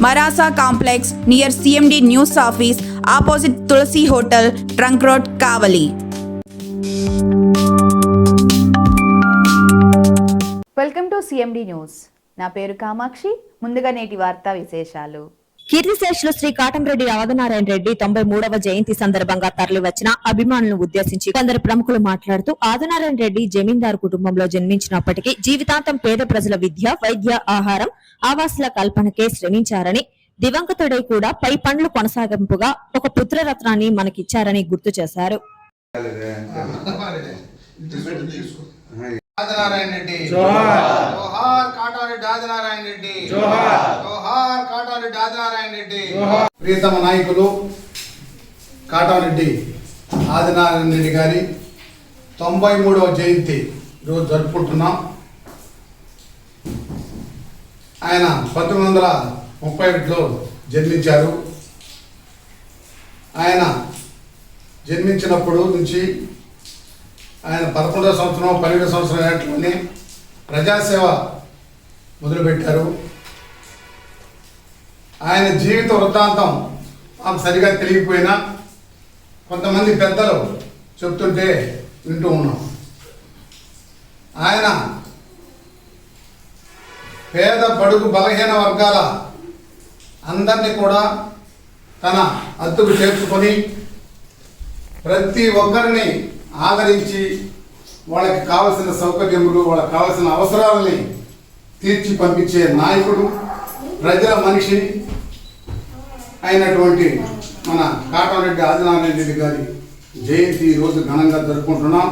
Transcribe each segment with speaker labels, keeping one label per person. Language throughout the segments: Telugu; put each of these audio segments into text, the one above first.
Speaker 1: Marasa complex near CMD news office opposite Tulasi hotel trunk road Kavali
Speaker 2: welcome to CMD news నా పేరు కామాక్షి. ముందుగా నేటి వార్తా విశేషాలు.
Speaker 3: కీర్తిశేషులు శ్రీ కాటంరెడ్డి ఆదినారాయణ రెడ్డి తొంభై మూడవ జయంతి సందర్భంగా తరలివచ్చిన అభిమానులను ఉద్దేశించి కొందరు ప్రముఖులు మాట్లాడుతూ ఆదినారాయణ రెడ్డి జమీందారు కుటుంబంలో జన్మించినప్పటికీ జీవితాంతం పేద ప్రజల విద్య వైద్య ఆహారం ఆవాసుల కల్పనకే శ్రమించారని దివంగతుడై కూడా పై పండ్లు కొనసాగింపుగా ఒక పుత్రరత్నాన్ని మనకిచ్చారని గుర్తు చేశారు.
Speaker 4: ఆదినారాయణ రెడ్డి. జోహార్. జోహార్ కాటారెడ్డి ఆదినారాయణ రెడ్డి. జోహార్. జోహార్ కాటారెడ్డి ఆదినారాయణ రెడ్డి. ప్రియతమ నాయకులు కాటారెడ్డి ఆదినారాయణ రెడ్డి గారి తొంభై మూడవ జయంతి రోజు జరుపుకుంటున్నాం. ఆయన పంతొమ్మిది వందల ముప్పై ఒకటిలో జన్మించారు. ఆయన జన్మించినప్పుడు నుంచి ఆయన పదకొండవ సంవత్సరం పన్నెండవ సంవత్సరం ఏటలోనే ప్రజాసేవ మొదలుపెట్టారు. ఆయన జీవిత వృత్తాంతం మాకు సరిగా తెలియకపోయినా కొంతమంది పెద్దలు చెప్తుంటే వింటూ ఉన్నాం. ఆయన పేద బడుగు బలహీన వర్గాల అందరినీ కూడా తన అత్తుకు చేర్చుకొని ప్రతి ఒక్కరిని ఆదరించి వాళ్ళకి కావలసిన సౌకర్యములు వాళ్ళకి కావలసిన అవసరాలని తీర్చి పంపించే నాయకుడు ప్రజల మనిషి అయినటువంటి మన కాటారెడ్డి ఆదినారాయణ రెడ్డి గారి జయంతి ఈరోజు రోజు ఘనంగా జరుపుకుంటున్నాం.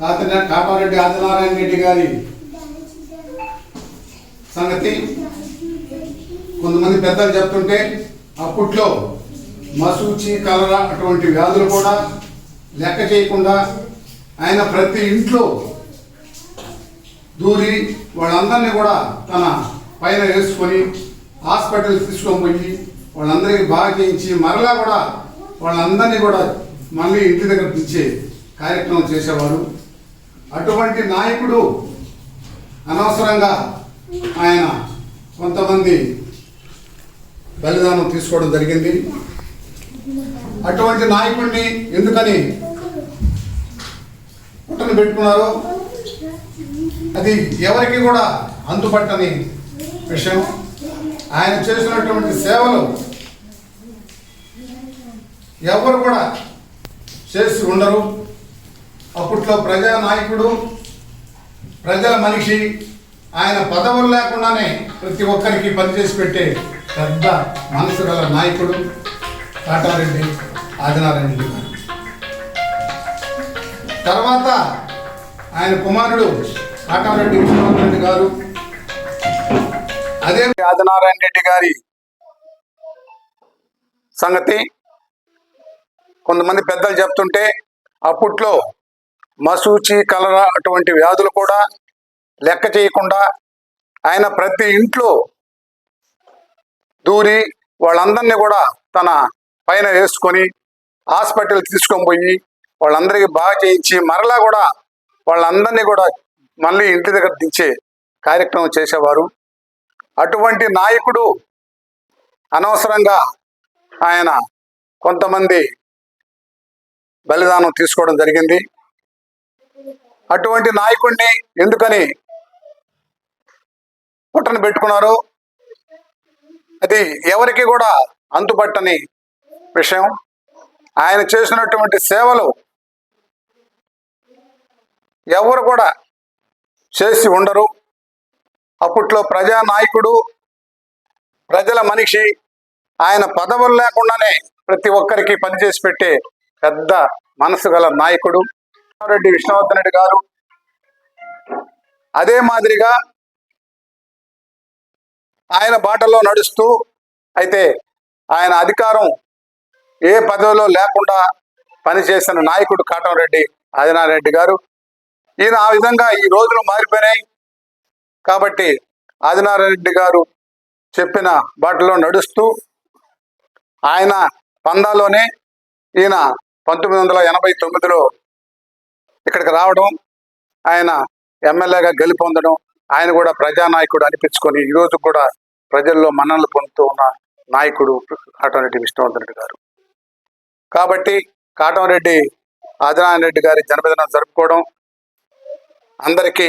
Speaker 4: కాకినాడ కాటారెడ్డి ఆదినారాయణ రెడ్డి గారి సంగతి కొంతమంది పెద్దలు చెప్తుంటే అప్పట్లో మసూచి కలరా అటువంటి వ్యాధులు కూడా లెక్క చేయకుండా ఆయన ప్రతి ఇంట్లో దూరి వాళ్ళందరినీ కూడా తన పైన వేసుకొని హాస్పిటల్ తీసుకొని పోయి వాళ్ళందరికీ బాగా చేయించి మరలా కూడా వాళ్ళందరినీ కూడా మళ్ళీ ఇంటి దగ్గర పిలిచే కార్యక్రమం చేసేవారు. అటువంటి నాయకుడు అనవసరంగా ఆయన కొంతమంది బలిదానం తీసుకోవడం జరిగింది. అటువంటి నాయకుడిని ఎందుకని పుట్టను పెట్టుకున్నారో అది ఎవరికి కూడా అందుపట్టని విషయం. ఆయన చేసినటువంటి సేవలు ఎవరు కూడా చేసి ఉండరు. అప్పట్లో ప్రజా నాయకుడు ప్రజల మనిషి ఆయన పదవులు లేకుండానే ప్రతి ఒక్కరికి పనిచేసి పెట్టే పెద్ద మనసు గల నాయకుడు కాటారెడ్డి ఆదినారాయణ రెడ్డి గారు. తర్వాత ఆయన కుమారుడు కాటారెడ్డి విశ్వనాథ్ రెడ్డి గారు. అదే ఆదినారాయణ రెడ్డి గారి సంగతి. కొంతమంది పెద్దలు చెప్తుంటే అప్పట్లో మసూచి కలరా అటువంటి వ్యాధులు కూడా లెక్క చేయకుండా ఆయన ప్రతి ఇంట్లో దూరి వాళ్ళందరినీ కూడా తన పైన వేసుకొని హాస్పిటల్ తీసుకొని పోయి వాళ్ళందరికీ బాగా చేయించి మరలా కూడా వాళ్ళందరినీ కూడా మళ్ళీ ఇంటి దగ్గర దించే కార్యక్రమం చేసేవారు. అటువంటి నాయకుడు అనవసరంగా ఆయన కొంతమంది బలిదానం తీసుకోవడం జరిగింది. అటువంటి నాయకుడిని ఎందుకని పుట్టను పెట్టుకున్నారు? అది ఎవరికి కూడా అంతుపట్టని విషయం. ఆయన చేసినటువంటి సేవలు ఎవరు కూడా చేసి ఉండరు. అప్పట్లో ప్రజా నాయకుడు ప్రజల మనిషి ఆయన పదవులు లేకుండానే ప్రతి ఒక్కరికి పనిచేసి పెట్టే పెద్ద మనసు గల నాయకుడు రెడ్డి విష్ణువర్ధన్ రెడ్డి గారు. అదే మాదిరిగా ఆయన బాటలో నడుస్తూ అయితే ఆయన అధికారం ఏ పదవిలో లేకుండా పనిచేసిన నాయకుడు కాటంరెడ్డి ఆదినారెడ్డి గారు. ఈయన ఆ విధంగా ఈ రోజులు మారిపోయినాయి. కాబట్టి ఆదినారెడ్డి గారు చెప్పిన బాటలో నడుస్తూ ఆయన పందాలోనే ఈయన పంతొమ్మిది వందల ఎనభై తొమ్మిదిలో ఇక్కడికి రావడం ఆయన ఎమ్మెల్యేగా గెలుపొందడం ఆయన కూడా ప్రజానాయకుడు అనిపించుకొని ఈరోజు కూడా ప్రజల్లో మన్ననలు పొందుతూ ఉన్న నాయకుడు కాటంరెడ్డి విష్ణువర్ధన్ రెడ్డి గారు. కాబట్టి కాటంరెడ్డి ఆదినారాయణ రెడ్డి గారి జన్మదినం జరుపుకోవడం అందరికీ